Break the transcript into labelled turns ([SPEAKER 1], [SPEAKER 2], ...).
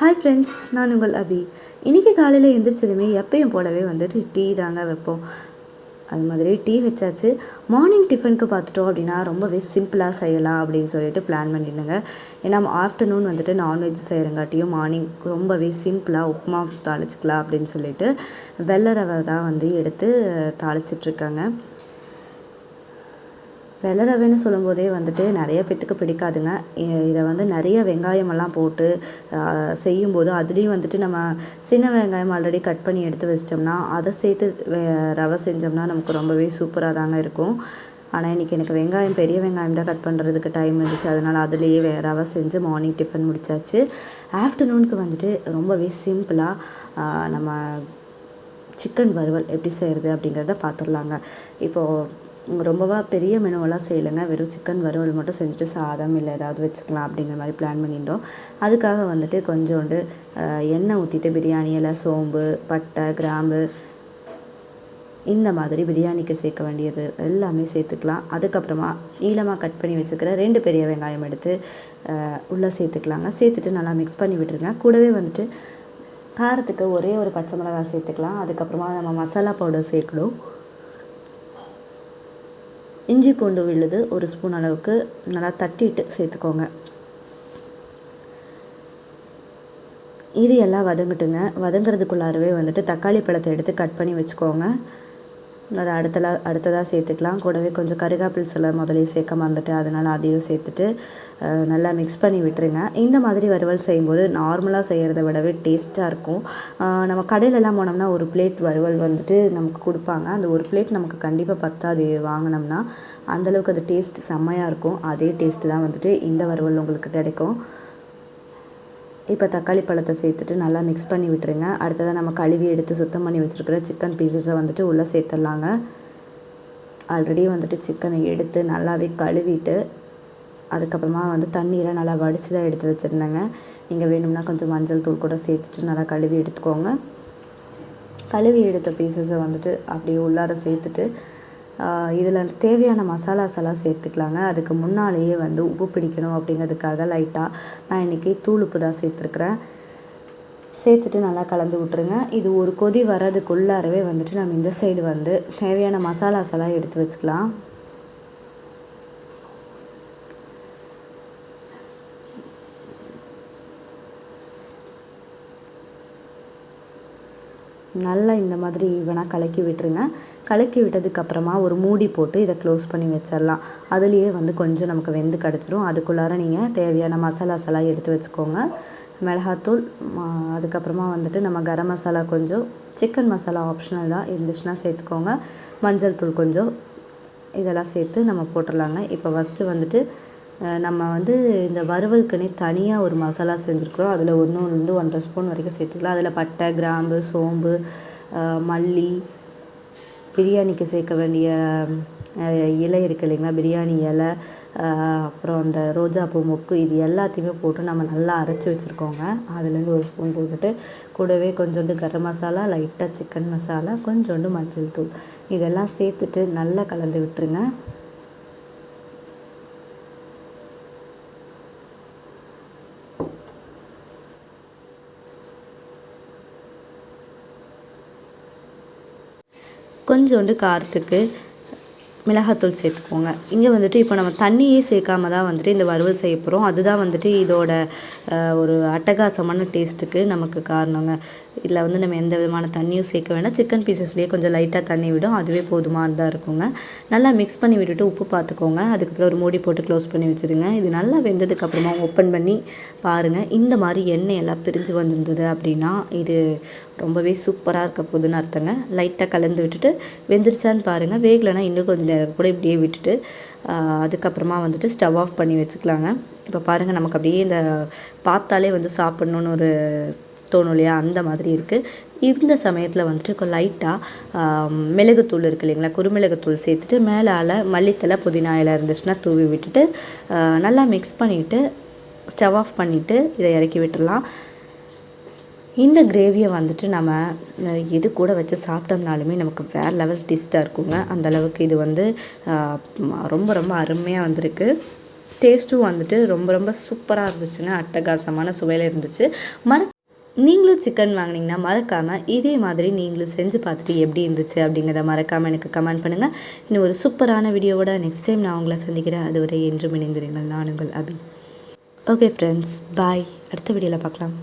[SPEAKER 1] Hi friends நான் உங்கள் அபி. இன்றைக்கி காலையில் எந்திரிச்சதுமே எப்பயும் போலவே வந்துட்டு டீ தாங்க வைப்போம். அது மாதிரி டீ வச்சாச்சு. மார்னிங் டிஃபனுக்கு பார்த்துட்டோம் அப்படின்னா ரொம்பவே சிம்பிளாக செய்யலாம் அப்படின்னு சொல்லிட்டு பிளான் பண்ணியிருந்தேங்க. ஏன்னா ஆஃப்டர்நூன் வந்துட்டு நான்வெஜ் செய்கிறங்காட்டியும் மார்னிங் ரொம்பவே சிம்பிளாக உப்புமா தாளிச்சிக்கலாம் அப்படின்னு சொல்லிட்டு வெள்ளை ரவை தான் வந்து எடுத்து தாளிச்சிட்ருக்காங்க வெள்ளை ரவைன்னு சொல்லும்போதே வந்துட்டு நிறைய பேத்துக்கு பிடிக்காதுங்க. இதை வந்து நிறைய வெங்காயமெல்லாம் போட்டு செய்யும்போது அதுலேயும் வந்துட்டு நம்ம சின்ன வெங்காயம் ஆல்ரெடி கட் பண்ணி எடுத்து வச்சிட்டோம்னா அதை சேர்த்து வே- ரவை செஞ்சோம்னா நமக்கு ரொம்பவே சூப்பராக தாங்க இருக்கும். ஆனால் இன்றைக்கி எனக்கு வெங்காயம் பெரிய வெங்காயம் தான் கட் பண்ணுறதுக்கு டைம் இருந்துச்சு. அதனால் அதுலேயே வே ரவை செஞ்சு மார்னிங் டிஃபன் முடிச்சாச்சு. ஆஃப்டர்நூனுக்கு வந்துட்டு ரொம்பவே சிம்பிளாக நம்ம சிக்கன் வறுவல் எப்படி செய்கிறது அப்படிங்கிறத பார்த்துடலாங்க இப்போது ரொம்பவா பெரிய மெனுவெல்லாம் செய்யலைங்க. வெறும் சிக்கன் வறுவல் மட்டும் செஞ்சுட்டு சாதம் இல்லை ஏதாவது வச்சுக்கலாம் அப்படிங்கிற மாதிரி பிளான் பண்ணியிருந்தோம். அதுக்காக வந்துட்டு கொஞ்சோண்டு எண்ணெய் ஊற்றிட்டு பிரியாணி சோம்பு பட்டை கிராம்பு இந்த மாதிரி பிரியாணிக்கு சேர்க்க வேண்டியது எல்லாமே சேர்த்துக்கலாம். அதுக்கப்புறமா நீளமாக கட் பண்ணி வச்சுக்கிற ரெண்டு பெரிய வெங்காயம் எடுத்து உள்ளே சேர்த்துக்கலாங்க. சேர்த்துட்டு நல்லா மிக்ஸ் பண்ணி விட்டுருங்க. கூடவே வந்துட்டு காரத்துக்கு ஒரே ஒரு பச்சை மிளகாய் சேர்த்துக்கலாம். அதுக்கப்புறமா நம்ம மசாலா பவுடர் சேர்க்கணும். இஞ்சி பூண்டு விழுது ஒரு ஸ்பூன் அளவுக்கு நல்லா தட்டிட்டு சேர்த்துக்கோங்க. இது எல்லாம் வதங்கட்டுங்க. வதங்குறதுக்குள்ளாரவே வந்துட்டு தக்காளி பழத்தை எடுத்து கட் பண்ணி வச்சுக்கோங்க. அதை அடுத்தலாம் அடுத்ததாக சேர்த்துக்கலாம். கூடவே கொஞ்சம் கருகாப்பில் சில முதலே சேர்க்க மறந்துட்டு அதனால் அதையும் சேர்த்துட்டு நல்லா மிக்ஸ் பண்ணி விட்டுருங்க. இந்த மாதிரி வறுவல் செய்யும்போது நார்மலாக செய்கிறத விடவே டேஸ்ட்டாக இருக்கும். நம்ம கடையிலலாம் போனோம்னா ஒரு பிளேட் வறுவல் வந்துட்டு நமக்கு கொடுப்பாங்க. அந்த ஒரு பிளேட் நமக்கு கண்டிப்பாக பத்தாது. வாங்கினோம்னா அந்தளவுக்கு அது டேஸ்ட் செம்மையாக இருக்கும். அதே டேஸ்ட்டு தான் வந்துட்டு இந்த வறுவல் உங்களுக்கு கிடைக்கும். இப்போ தக்காளி பழத்தை சேர்த்துட்டு நல்லா மிக்ஸ் பண்ணி விட்டுருங்க. அடுத்ததாக நம்ம கழுவி எடுத்து சுத்தம் பண்ணி வச்சுருக்கிற சிக்கன் பீசஸை வந்துட்டு உள்ளே சேர்த்துடலாங்க. ஆல்ரெடி வந்துட்டு சிக்கனை எடுத்து நல்லாவே கழுவிட்டு அதுக்கப்புறமா வந்து தண்ணியெலாம் நல்லா வடித்து தான் எடுத்து வச்சுருந்தேங்க. நீங்கள் வேணும்னா கொஞ்சம் மஞ்சள் தூள் கூட சேர்த்துட்டு நல்லா கழுவி எடுத்துக்கோங்க. கழுவி எடுத்த பீசஸை வந்துட்டு அப்படியே உள்ளார சேர்த்துட்டு இதில் தேவையான மசாலாஸ் எல்லாம் சேர்த்துக்கலாங்க. அதுக்கு முன்னாலேயே வந்து உப்பு பிடிக்கணும் அப்படிங்கிறதுக்காக லைட்டாக நான் இன்றைக்கி தூள் உப்பு தான் சேர்த்துருக்குறேன். சேர்த்துட்டு நல்லா கலந்து விட்ருங்க இது ஒரு கொதி வர்றதுக்குள்ளாரவே வந்துட்டு நம்ம இந்த சைடு வந்து தேவையான மசாலாஸ் எல்லாம் எடுத்து வச்சுக்கலாம். நல்லா இந்த மாதிரி ஈவனாக கலக்கி விட்டுருங்க. கலக்கி விட்டதுக்கப்புறமா ஒரு மூடி போட்டு இதை க்ளோஸ் பண்ணி வச்சிடலாம் அதுலேயே வந்து கொஞ்சம் நமக்கு வெந்து கிடச்சிரும். அதுக்குள்ளார நீங்கள் தேவையான மசாலாஸ் எல்லாம் எடுத்து வச்சுக்கோங்க. மிளகாத்தூள் அதுக்கப்புறமா வந்துட்டு நம்ம கரம் மசாலா கொஞ்சம் சிக்கன் மசாலா ஆப்ஷனல் தான் இருந்துச்சுன்னா சேர்த்துக்கோங்க. மஞ்சள் தூள் கொஞ்சம் இதெல்லாம் சேர்த்து நம்ம போட்டுடலாங்க இப்போ ஃபஸ்ட்டு வந்துட்டு நம்ம வந்து இந்த வறுவலுக்குன்னே தனியாக ஒரு மசாலா செஞ்சுருக்குறோம். அதில் ஒன்றுலேருந்து ஒன்றரை ஸ்பூன் வரைக்கும் சேர்த்துக்கலாம். அதில் பட்டை கிராம்பு சோம்பு மல்லி பிரியாணிக்கு சேர்க்க வேண்டிய இலை இருக்குது இல்லைங்களா? பிரியாணி இலை அப்புறம் அந்த ரோஜாப்பூ மொக்கு இது எல்லாத்தையுமே போட்டு நம்ம நல்லா அரைச்சி வச்சுருக்கோங்க. அதுலேருந்து ஒரு ஸ்பூன் போட்டுட்டு கூடவே கொஞ்சோண்டு கரம் மசாலா லைட்டாக சிக்கன் மசாலா கொஞ்சோண்டு மஞ்சள் தூள். இதெல்லாம் சேர்த்துட்டு நல்லா கலந்து விட்டுருங்க. கொஞ்சோண்டு காரத்துக்கு மிளகாத்தூள் சேர்த்துக்கோங்க. இங்கே வந்துட்டு இப்போ நம்ம தண்ணியே சேர்க்காம தான் வந்துட்டு இந்த வறுவல் செய்ய போகிறோம் அதுதான் வந்துட்டு இதோட ஒரு அட்டகாசமான டேஸ்ட்டுக்கு நமக்கு காரணங்க. இதில் வந்து நம்ம எந்த விதமான தண்ணியும் சேர்க்க வேணாம். சிக்கன் பீசஸ்லேயே கொஞ்சம் லைட்டாக தண்ணி விடும். அதுவே போதுமானதாக இருக்குங்க. நல்லா மிக்ஸ் பண்ணி விட்டுட்டு உப்பு பார்த்துக்கோங்க அதுக்கப்புறம் ஒரு மூடி போட்டு க்ளோஸ் பண்ணி வச்சுருங்க. இது நல்லா வெந்ததுக்கப்புறமா ஓப்பன் பண்ணி பாருங்கள் இந்த மாதிரி எண்ணெய் எல்லாம் பிரிஞ்சு வந்திருந்தது அப்படின்னா இது ரொம்பவே சூப்பராக இருக்க போதுன்னு அர்த்தங்க. லைட்டாக கலந்து விட்டுட்டு வெந்துருச்சான்னு பாருங்கள் வேகலைன்னா இன்னும் கொஞ்சம் நேரம் கூட இப்படியே விட்டுட்டு அதுக்கப்புறமா வந்துட்டு ஸ்டவ் ஆஃப் பண்ணி வச்சுக்கலாங்க. இப்போ பாருங்கள் நமக்கு அப்படியே இந்த பார்த்தாலே வந்து சாப்பிட்ணுன்னு ஒரு தோணும் இல்லையா? அந்த மாதிரி இருக்குது இந்த சமயத்தில் வந்துட்டு இப்போ லைட்டாக மிளகுத்தூள் இருக்கு இல்லைங்களா? குறுமிளகுத்தூள் சேர்த்துட்டு மேலால் மல்லித்தலை புதினா இலை இருந்துச்சுன்னா தூவி விட்டுட்டு நல்லா மிக்ஸ் பண்ணிவிட்டு ஸ்டவ் ஆஃப் பண்ணிவிட்டு இதை இறக்கி விட்டுடலாம் இந்த கிரேவியை வந்துட்டு நம்ம இது எது கூட வச்சு சாப்பிட்டோம்னாலுமே நமக்கு வேறு லெவல் டேஸ்ட்டாக இருக்குங்க. அந்த அளவுக்கு இது வந்து ரொம்ப ரொம்ப அருமையாக வந்திருக்கு. டேஸ்ட்டும் வந்துட்டு ரொம்ப ரொம்ப சூப்பராக இருந்துச்சுங்க. அட்டகாசமான சுவையில் இருந்துச்சு. மறக்க நீங்களும் சிக்கன் வாங்கினீங்கன்னா மறக்காமல் இதே மாதிரி நீங்களும் செஞ்சு பார்த்துட்டு எப்படி இருந்துச்சு அப்படிங்கிறத மறக்காமல் எனக்கு கமெண்ட் பண்ணுங்கள் இன்னும் ஒரு சூப்பரான வீடியோவோட நெக்ஸ்ட் டைம் நான் உங்களை சந்திக்கிறேன். அதுவரை என்றும் இணைந்திருங்கள். நான் உங்கள் அபி ஓகே ஃப்ரெண்ட்ஸ் பாய் அடுத்த வீடியோவில் பார்க்கலாம்.